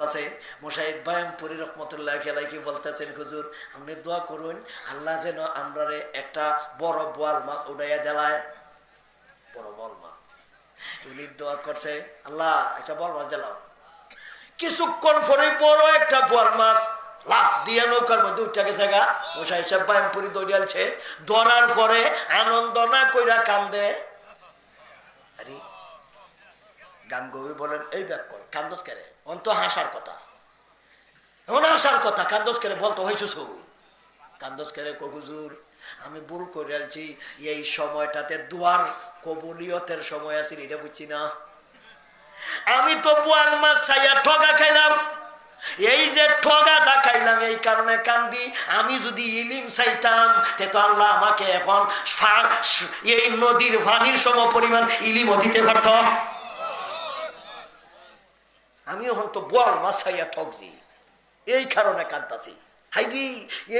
বড় একটা কিছুক্ষণ পরে বড় একটা বোয়াল মাছ, লাফ দিয়ে নৌকার মধ্যে উঠে গেছে গা। মশাই সাহেব বায়ামপুরি দৌড়িয়ালছে ধরার পরে আনন্দ না কইরা কান্দে। আরে, গাঙ্গবি বলেন, এই ব্যাক কর, কান্দস কেরে? অন্ত হাসার কথা। এমন হাসার কথা, কান্দস কেরে বলতো হয়েছু কান্দস কেরে কহুজুর আমি ভুল করে আলছি। এই সময়টাতে দুয়ার কবুলিয়তের সময় আছে এটা বুঝছি না। আমি তো বুয়াল মাছ ছাইয়া ঠগা খাইলাম। এই যে ঠগাটা খাইলাম, এই কারণে কান্দি। আমি যদি ইলিম চাইতাম তে তো আল্লাহ আমাকে এখন এই নদীর পানির সম পরিমাণ ইলিমও দিতে পারত। আমি এখন তো বল মাছাইয়া ঠকছি। এই কারণে কান্তাছি হাইবি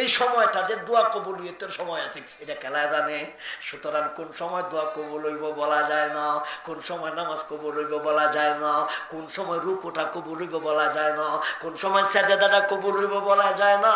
এই সময়টা যে দোয়া কবুল তোর সময় আছে, এটা খেলা জানে? সুতরাং কোন সময় দোয়া কবুল হইব বলা যায় না, কোন সময় নামাজ কবুল হইব বলা যায় না, কোন সময় রুকুটা কবুল হইব বলা যায় না, কোন সময় সেজেদাটা কবুল হইব বলা যায় না।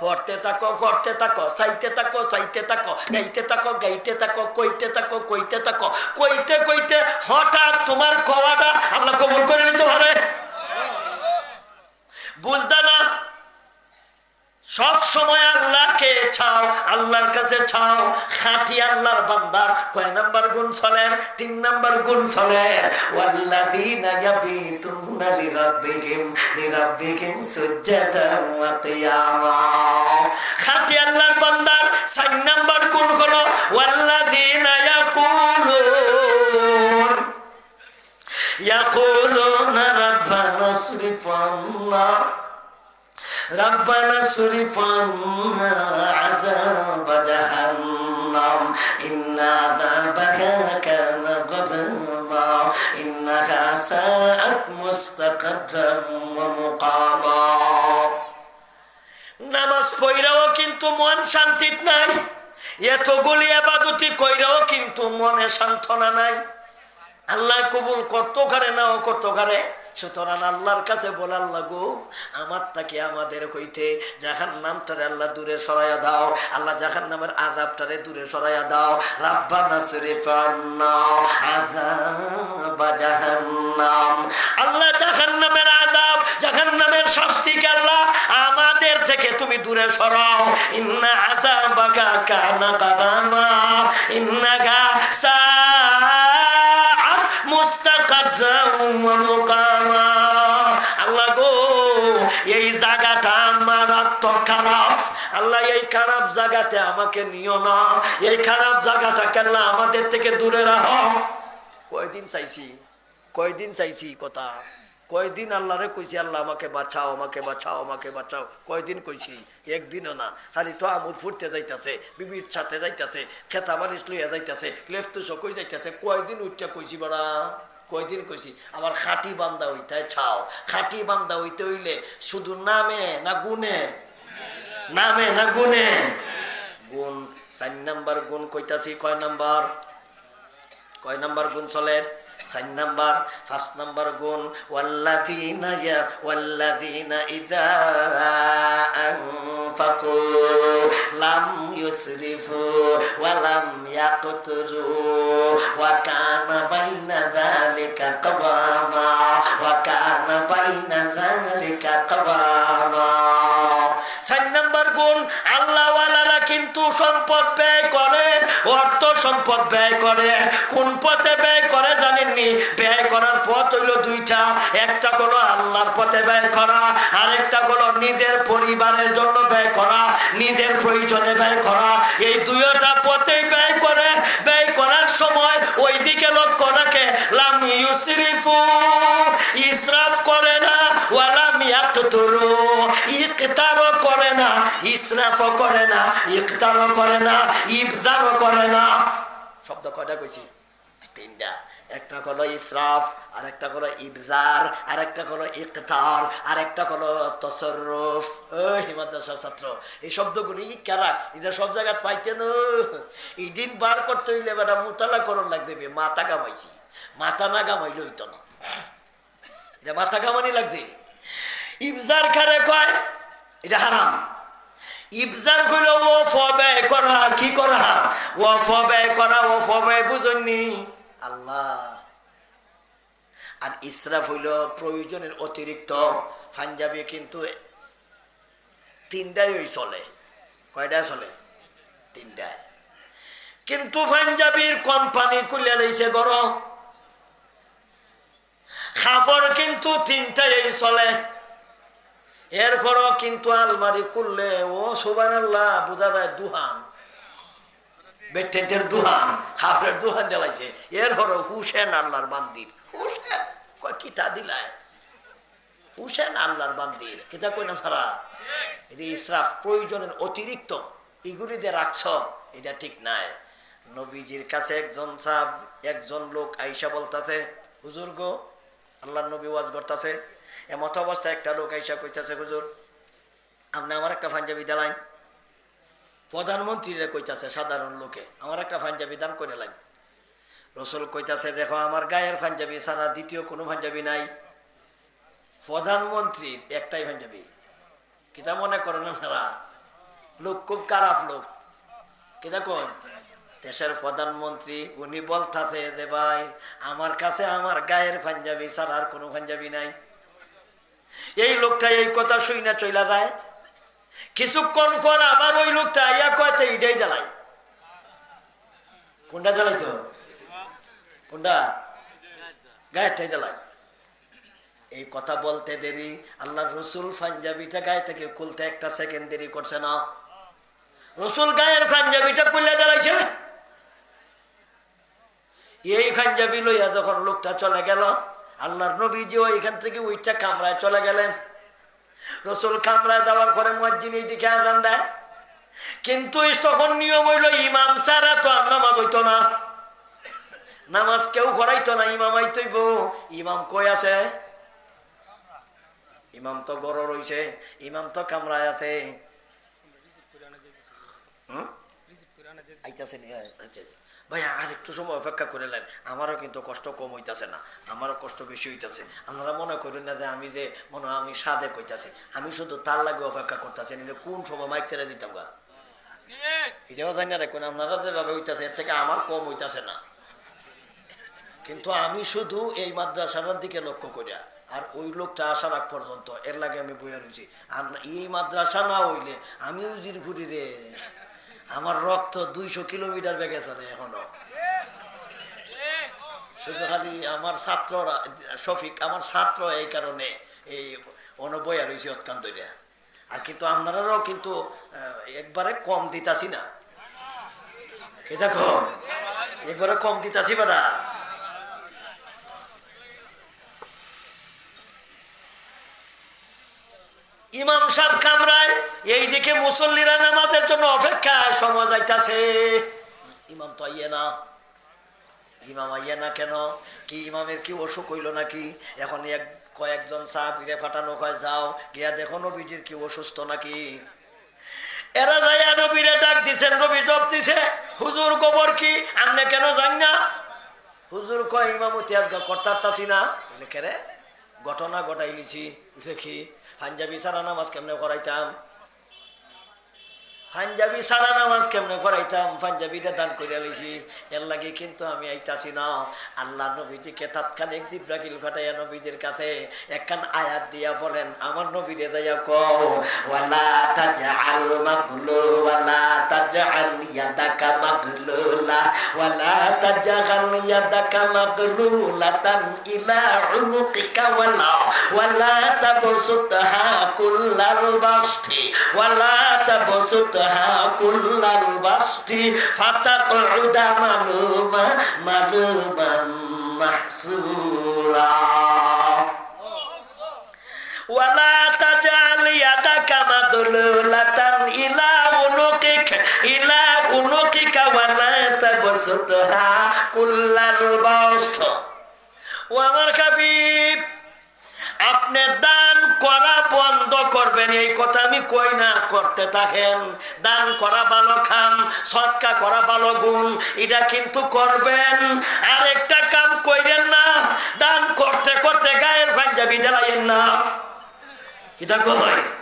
পড়তে থাকো পড়তে থাকো, চাইতে থাকো চাইতে থাকো, গাইতে থাকো গাইতে থাকো, কইতে থাকো কইতে থাকো, কইতে কইতে হঠাৎ তোমার কওয়াটা আল্লাহ কবুল করে নিতে পারে। বুঝতে না সব সময় আল্লাহকে ছাও আল্লাহর কাছে ছাও খাঁটি আল্লাহর বান্দার। কয় নাম্বার গুণ চলেন তিন নাম্বার গুণ চলেন ওয়াল্লাযীনা ইয়াবিতুনা লিরাব্বিহিম লিরাব্বিহিম সুজদান ওয়া কিয়ামা। খাঁটি আল্লাহর বান্দার চার নাম্বার গুণ হলো, ওয়াল্লাযীনা ইয়াকুলুন يقولون ربنا اصرف عنا ربنا اصرف عنا عذاب جهنم إن عذابها كان غراما إنها ساءت مستقرا ومقاما নামাজ পড়াও কিন্তু মন শান্তিত নাই এতগুলি আবাদতি কইরাও কিন্তু মনে সান্ত্বনা নাই আল্লাহ কবুল কত করে নাও কত করে সুতরাং আল্লাহর কাছে বলে, আল্লাহ গো আমার তাকে আমাদের হইতে? জাহান নামটারে আল্লাহ দূরে সরাইয়া দাও। আল্লাহ জাহান নামের আদাবটারে দূরে সরাইয়া দাও। রাব্বা নাসরে আদাবা জাহান্নাম। আল্লাহ জাহান নামের আদাব জাহান নামের শাস্তিকে আল্লাহ আমাদের থেকে তুমি দূরে সরাও। ইন্না আদাবাকা কানা কাদামা ইন্নাকা সা আল্লাহ খারাপ। আল্লাহ জায়গাতে আমাকে আমাদের থেকে দূরে রাখো? কয়দিন চাইছি? কয়দিন চাইছি কথা? কয়দিন আল্লাহরে কইছি, আল্লাহ, আমাকে বাঁচাও আমাকে বাঁচাও আমাকে বাঁচাও। কয়দিন কইছি? একদিনও না। খালি তো আমুদ ফুটতে যাইতাছে, বিবির সাথে যাইতাছে খেতা বানিস যাইতাছে, লেফট সকই যাইতাছে। কয়দিন উঠতে কইছি বড়া? কয়দিন কইছি, আমার খাটি বান্দা হইতে ছাও। খাটি বান্দা হইতে হইলে শুধু নামে না গুনে নামে না গুনে গুণ, চার নাম্বার গুণ কইতাছি, কয় নাম্বার? কয় নাম্বার গুণ চলে চার নাম্বার পাঁচ নাম্বার গুণ ওয়াল্লাযীনা ইয়া ওয়াল্লাযীনা ইযা আনফাকু লাম ইউসরিফু ওয়া লাম ইয়াকতুরু ওয়া কানা বাইনা যালিকা কাওয়ামা ওয়া কানা বাইনা সম্পদ ব্যয় করে, অর্থ সম্পদ ব্যয় করে। কোন পথে ব্যয় করে জানেননি? ব্যয় করার পথ হইল দুইটা। একটা হলো আল্লাহর পথে ব্যয় করা, আরেকটা হলো নিজের পরিবারের জন্য ব্যয় করা, নিজের প্রয়োজনে ব্যয় করা। এই দুইটা পথেই ব্যয় করে, ব্যয় করার সময় ওই দিকে লক্ষ্য রাখে ইসরাফ করে না, ওয়ালাম ইয়াকতুরু। ইকতারও করে না, ইসরাফও করে না, ইকতারও করে না, ইবদারও করে না। শব্দ কয়টা কইছি? তিনটা। একটা হলো ইসরাফ আর একটা হলো ইবজার আর একটা হলো ইকতার আর একটা হলো তসরুফ। ও হিমাদাসার ছাত্র। এই শব্দগুলি কারা? এদের সব জায়গায় পাইতেন এই দিন বার করতে হইলে বেটা মোতালা করণ লাগবে মাথা গামাইছি মাথা না গামাইলে হইতো না। এটা মাথা কামানি লাগছে ইফজার খারে কয়? এটা হারাম। ইফজার হইল, ও ফবে, করা, কি করা? ও ফবে, করা, ও ফবে, বুঝননি। আল্লাহ। আর ইসরাফ হইল প্রয়োজনের অতিরিক্ত। পাঞ্জাবি কিন্তু তিনটাই চলে। কয়টায় চলে? তিনটায়। কিন্তু পাঞ্জাবির কোম্পানি খুলে লইছে গরম। খাফর কিন্তু তিনটাই চলে। এরপরও কিন্তু আলমারি করলে ও সোবান আল্লাহ বোঝা যায় দুহান। বেটেন্টের দুহান, হাফের দুহান দেলাইছে এর হরো হুসেন আল্লাহর বান্দির। হুসেন? কিতা দিলায়? হুসেন আল্লাহর বান্দির। কিতা কই না সারা? এটা ইসরাফ প্রয়োজনের অতিরিক্ত। এগুলি দিয়ে রাখছ, এটা ঠিক নাই। নবীজির কাছে একজন সাহ একজন লোক আইসা বলতাছে, হুজুর গো আল্লাহ নবী ওয়াজ করতেছে। এমত অবস্থায় একটা লোক আইসা কইতাছে, হুজুর, আপনি আমার একটা পাঞ্জাবি দেলাইন। প্রধানমন্ত্রীরা কইতাছে সাধারণ লোকে, আমার একটা পাঞ্জাবি দান করে লাইন। রসুল কইতাছে, দেখো, আমার গায়ের পাঞ্জাবি ছাড়া দ্বিতীয় কোনো পাঞ্জাবি নাই। প্রধানমন্ত্রীর একটাই পাঞ্জাবি। কিতা মনে করেন আপনারা? লোক খুব খারাপ লোক। কিতা কোন? দেশের প্রধানমন্ত্রী, উনি বলতাছে যে, ভাই, আমার কাছে আমার গায়ের পাঞ্জাবি ছাড়া আর কোনো পাঞ্জাবি নাই। এই লোকটা এই কথা শুই না চইলা যায়। কিছুক্ষণ পর আবার ওই লোকটা আইয়া কয়তে এটাই জ্বালাই কোনটা জ্বালাই তো কোনটা? গায়েরটাই জ্বালাই এই কথা বলতে দেরি আল্লাহ রসুল পাঞ্জাবিটা গায়ে থেকে খুলতে একটা সেকেন্ড দেরি করছে না। রসুল গায়ের পাঞ্জাবিটা খুললে দাঁড়াইছে এই পাঞ্জাবি লইয়া যখন লোকটা চলে গেল আল্লাহর নবীজি এখান থেকে ওইটা কামরায় চলে গেলেন। রসুল কামরায় দেওয়ার পরে মসজিদ এই দিকে আজান দেয়। কিন্তু তখন নিয়ম হইল, ইমাম সারা তো আর নামাজ হইতো না। নামাজ কেউ করাইতো না, ইমাম আইতইব। ইমাম কই আছে? ইমাম তো গড় রইছে, ইমাম তো কামরায় আছে। হুম? আচ্ছা। আর একটু সময় অপেক্ষা করে নেন আমারও কিন্তু কষ্ট কম হইতাছে না। আমারও কষ্ট বেশি হইতাছে। আপনারা মনে করেন না যে আমি যে, মনে আমি সাদে কইতাছে। আমি শুধু তার লাগে অপেক্ষা করতেছি নিলে কোন সময় মাইক ছেড়ে দিতাম গা? এটাও জানি না দেখুন, আপনারা যেভাবে হইতাছে, এর থেকে আমার কম হইতাছে না। কিন্তু আমি শুধু এই মাদ্রাসার দিকে লক্ষ্য করিয়া, আর ওই লোকটা আসার আগ পর্যন্ত, এর লাগে আমি বইয়া রয়েছি আর এই মাদ্রাসা না হইলে, আমিও জির ঘুরি রে। আমার রক্ত দুইশো কিলোমিটার বেগে চলে এখনও। শুধু খালি আমার ছাত্ররা, শফিক, আমার ছাত্র এই কারণে এই অনবয়া রয়েছে অৎকান্ত আর কিন্তু আপনারাও কিন্তু একবারে কম দিতাছি না। দেখো, একবারে কম দিতাছি বেটা। ইমাম সাহেব কামরায়, এই দিকে মুসল্লিরা নামাজের জন্য অপেক্ষায় সময় যাইতাছে। ইমাম তো আইয়ে না। ইমাম আইয়ে না কেন? কি ইমামের কি অসুখ হইল নাকি? এখন এক, কয়েকজন সাহাবিরে পাঠানো কয়, যাও গিয়া দেখো নবীজির কি অসুস্থ নাকি? এরা যাইয়া নবীরে ডাক দিছেন নবী জব দিছে, হুজুর কবর কি? আমনে কেন জান না? হুজুর কয় ইমামতি আজকে করতারতাছি না। বলে কেরে ঘটনা ঘটাই লিছি বুঝলে কি পাঞ্জাবি সারা নামাজ কেমনে করাইতাম পাঞ্জাবি সারা নামাজ কেমনে করাইতাম পাঞ্জাবিটা দান করে লিখি এর লাগে কিন্তু আমি আইতাছি না। আল্লাহ নবীজিকে তাৎক্ষণিক জিব্রাকিল ঘটাইয়া নবীজির কাছে একখান আয়াত দিয়া বলেন, আমার নবীরে যাইয়া কও, ওয়ালা তাজআল মাগলু, ওয়ালা তাজআল ইয়াদাকা মাগলুলা, ওয়ালা তাজআল ইয়াদাকা মাগলুলাতান ইলা উনুকিকা ওয়ালা ওয়ালা তাবসুতহা কুল্লাল বাসতি, ওয়ালা তাবসুতহা تلها كل البسط فتقعد ملوما ملوما محسورا ولا تجعل يدك مغلولة إلى عنقك إلى عنقك ولا تبسطها كل البسط ومركبين আপনি দান করা বন্ধ করবেন। এই কথা আমি কই না, করতে থাকেন। দান করা ভালো খান, সৎকা করা ভালো গুণ, এটা কিন্তু করবেন। আর একটা কাম কইরেন না, দান করতে করতে গায়ের পাঞ্জাবি দেলাইয়েন না। এটা কয়?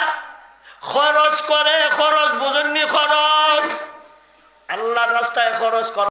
খরচ করে খরচ বুঝুননি খরচ? আল্লাহর রাস্তায় খরচ করে